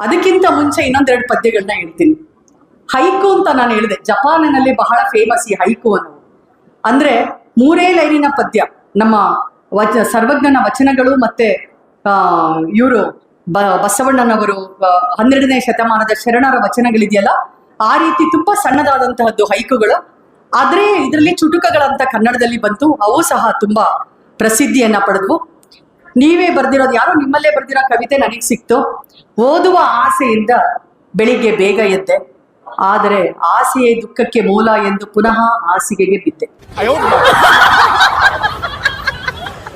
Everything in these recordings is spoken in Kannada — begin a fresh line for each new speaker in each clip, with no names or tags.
ಅದಕ್ಕಿಂತ ಮುಂಚೆ ಇನ್ನೊಂದೆರಡು ಪದ್ಯಗಳನ್ನ ಹೇಳ್ತೀನಿ. ಹೈಕು ಅಂತ ನಾನು ಹೇಳಿದೆ. ಜಪಾನಿನಲ್ಲಿ ಬಹಳ ಫೇಮಸ್ ಈ ಹೈಕು ಅನ್ನೋದು ಅಂದ್ರೆ ಮೂರೇ ಲೈನಿನ ಪದ್ಯ. ನಮ್ಮ ವಚ, ಸರ್ವಜ್ಞನ ವಚನಗಳು ಮತ್ತೆ ಇವರು ಬ, ಬಸವಣ್ಣನವರು ಹನ್ನೆರಡನೇ ಶತಮಾನದ ಶರಣರ ವಚನಗಳಿದೆಯಲ್ಲ, ಆ ರೀತಿ ತುಂಬಾ ಸಣ್ಣದಾದಂತಹದ್ದು ಹೈಕುಗಳು. ಆದ್ರೆ ಇದರಲ್ಲಿ ಚುಟುಕಗಳಂತ ಕನ್ನಡದಲ್ಲಿ ಬಂತು. ಅವು ಸಹ ತುಂಬಾ ಪ್ರಸಿದ್ಧಿಯನ್ನ ಪಡೆದ್ವು. ನೀವೇ ಬರ್ದಿರೋದು ಯಾರೋ ನಿಮ್ಮಲ್ಲೇ ಬರ್ದಿರೋ ಕವಿತೆ ನನಗೆ ಸಿಕ್ತು. ಓದುವ ಆಸೆಯಿಂದ ಬೆಳಿಗ್ಗೆ ಬೇಗ ಎದ್ದೆ. ಆದರೆ ಆಸೆಯೇ ದುಃಖಕ್ಕೆ ಮೂಲ ಎಂದು ಪುನಃ ಹಾಸಿಗೆಗೆ ಬಿದ್ದೆ.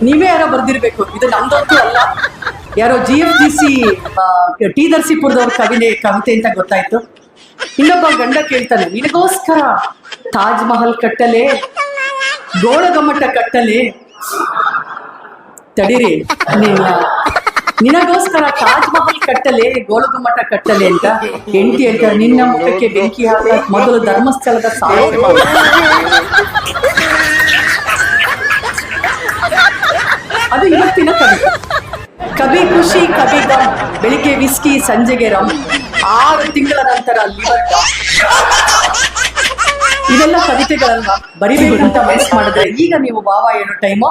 ನೀವೇ ಯಾರೋ ಬರ್ದಿರ್ಬೇಕು. ಇದು ನಮ್ದಂತೂ ಅಲ್ಲ. ಯಾರೋ G F D C T ದರ್ಸಿಪುರದವ್ರ ಕವಿತೆ ಕವಿತೆ ಅಂತ ಗೊತ್ತಾಯ್ತು. ಇನ್ನೊಬ್ಬ ಗಂಡ ಕೇಳ್ತಾನೆ ನಿನಗೋಸ್ಕರ ತಾಜ್ ಮಹಲ್ ಕಟ್ಟಲೆ ಗೋಳಗಮಟ ಕಟ್ಟಲೆ ತಡೀರಿ. ನಿನಗೋಸ್ಕರ ತಾಜ್ ಮಹಲ್ ಕಟ್ಟಲೆ ಗೋಳಗುಮ್ಮಟ ಕಟ್ಟಲೆ ಅಂತ ಹೆಂಡತಿ ಅಂತ ನಿನ್ನ ಮುಖಕ್ಕೆ ಬೆಂಕಿ ಹಾಕ ಮೊದಲು ಧರ್ಮಸ್ಥಳದ ಸಾವು ಅದು ಇವತ್ತಿನ ಕವಿ. ಕವಿ ಖುಷಿ, ಕವಿ ಗಮ್ ಬೆಳಿಗ್ಗೆ ವಿಸ್ಕಿ ಸಂಜೆಗೆ ರಮ್ ಆರು ತಿಂಗಳ ನಂತರ ಲಿವರ್ ಕವಿತೆಗಳನ್ನ ಕವಿತೆಗಳಲ್ವಾ? ಅಂತ ಮನಸ್ಸು ಮಾಡಿದ್ರೆ ಈಗ ನೀವು ಬಾವ ಏನು ಟೈಮು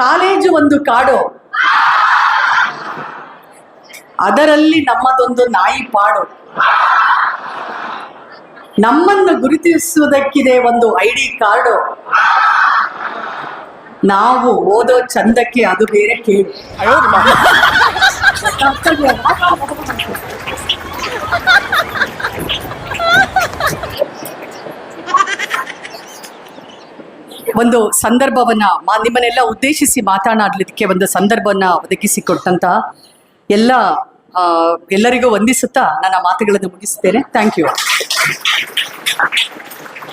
ಕಾಲೇಜು ಒಂದು ಕಾಡು. ಅದರಲ್ಲಿ ನಮ್ಮದೊಂದು ನಾಯಿ ಪಾಡು. ನಮ್ಮನ್ನು ಗುರುತಿಸುವುದಕ್ಕಿದೆ ಒಂದು ಐಡಿ ಡಿ ಕಾರ್ಡು. ನಾವು ಓದೋ ಚಂದಕ್ಕೆ ಅದು ಬೇರೆ ಕೇಳು. ಒಂದು ಸಂದರ್ಭವನ್ನ ಮಾ- ನಿಮ್ಮನ್ನೆಲ್ಲ ಉದ್ದೇಶಿಸಿ ಮಾತನಾಡಲಿಕ್ಕೆ ಒಂದು ಸಂದರ್ಭವನ್ನ ಒದಗಿಸಿಕೊಟ್ಟಂತ ಎಲ್ಲ ಎಲ್ಲರಿಗೂ ವಂದಿಸುತ್ತಾ ನನ್ನ ಮಾತುಗಳನ್ನು ಮುಗಿಸುತ್ತೇನೆ. Thank you